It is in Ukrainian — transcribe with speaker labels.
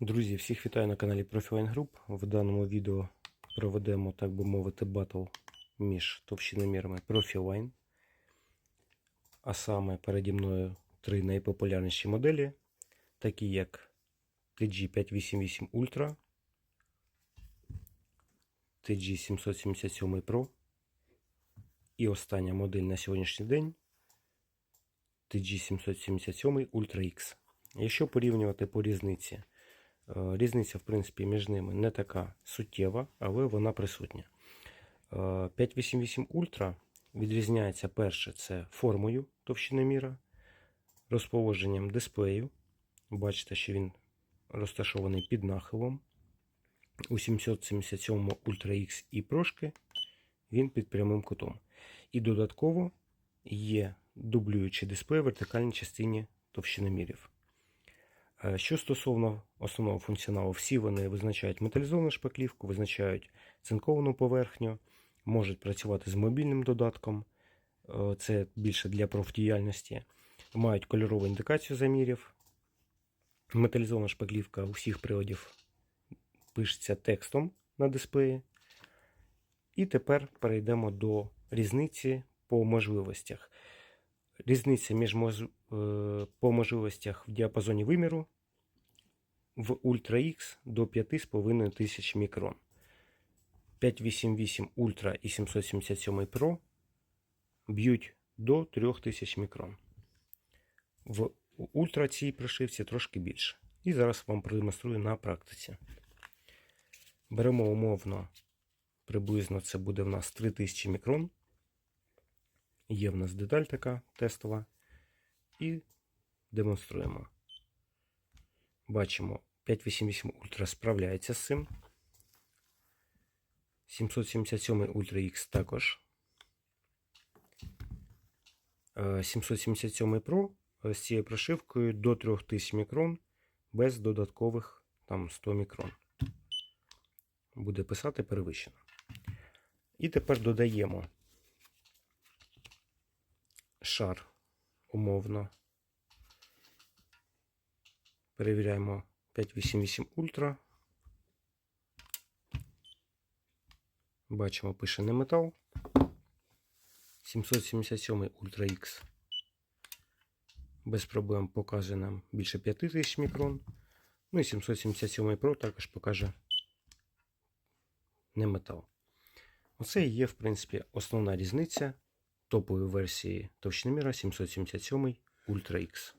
Speaker 1: Друзі, всіх вітаю на каналі Profiline Group. В даному відео проведемо, так би мовити, батл між товщиномірами Profiline. А саме переді мною три найпопулярніші моделі, такі як TG588 Ultra, TG777 Pro і остання модель на сьогоднішній день TG777 Ultra X. Якщо порівнювати по різниці, різниця, в принципі, між ними не така суттєва, але вона присутня. Е, 588 Ultra відрізняється перше це формою товщиноміра, розположенням дисплею. Бачите, що він розташований під нахилом. У 777 Ultra X і прошки він під прямим кутом. І додатково є дублюючий дисплей в вертикальній частині товщиномірів. Е, Що стосовно основного функціоналу, всі вони визначають металізовану шпаклівку, визначають цинковану поверхню, можуть працювати з мобільним додатком, е, це більше для профдіяльності, мають кольорову індикацію замірів. Металізована шпаклівка у всіх приладів пишеться текстом на дисплеї. І тепер перейдемо до різниці по можливостях. Різниця між е, по можливостях в діапазоні виміру в Ultra X до 5,5 тисяч мікрон. 588 Ultra і 777 Pro б'ють до 3000 мікрон. В Ultra цій прошивці трошки більше. І зараз вам продемонструю на практиці. Беремо умовно, приблизно це буде в нас 3000 мікрон. Є в нас деталь така тестова. І демонструємо. Бачимо, 588 Ultra справляється з цим. 777 Ultra X також. Е, 777 Pro з цією прошивкою до 3000 мікрон без додаткових там 100 мікрон. Буде писати перевищено. І тепер додаємо шар умовно. Перевіряємо 588 Ultra. Бачимо, пише не метал. 777 Ultra X. Без проблем покаже нам більше 5000 мікрон. Ну і 777 Pro також покаже не метал. Оце і є, в принципі, основна різниця топової версії товщиноміра 777 Ultra X.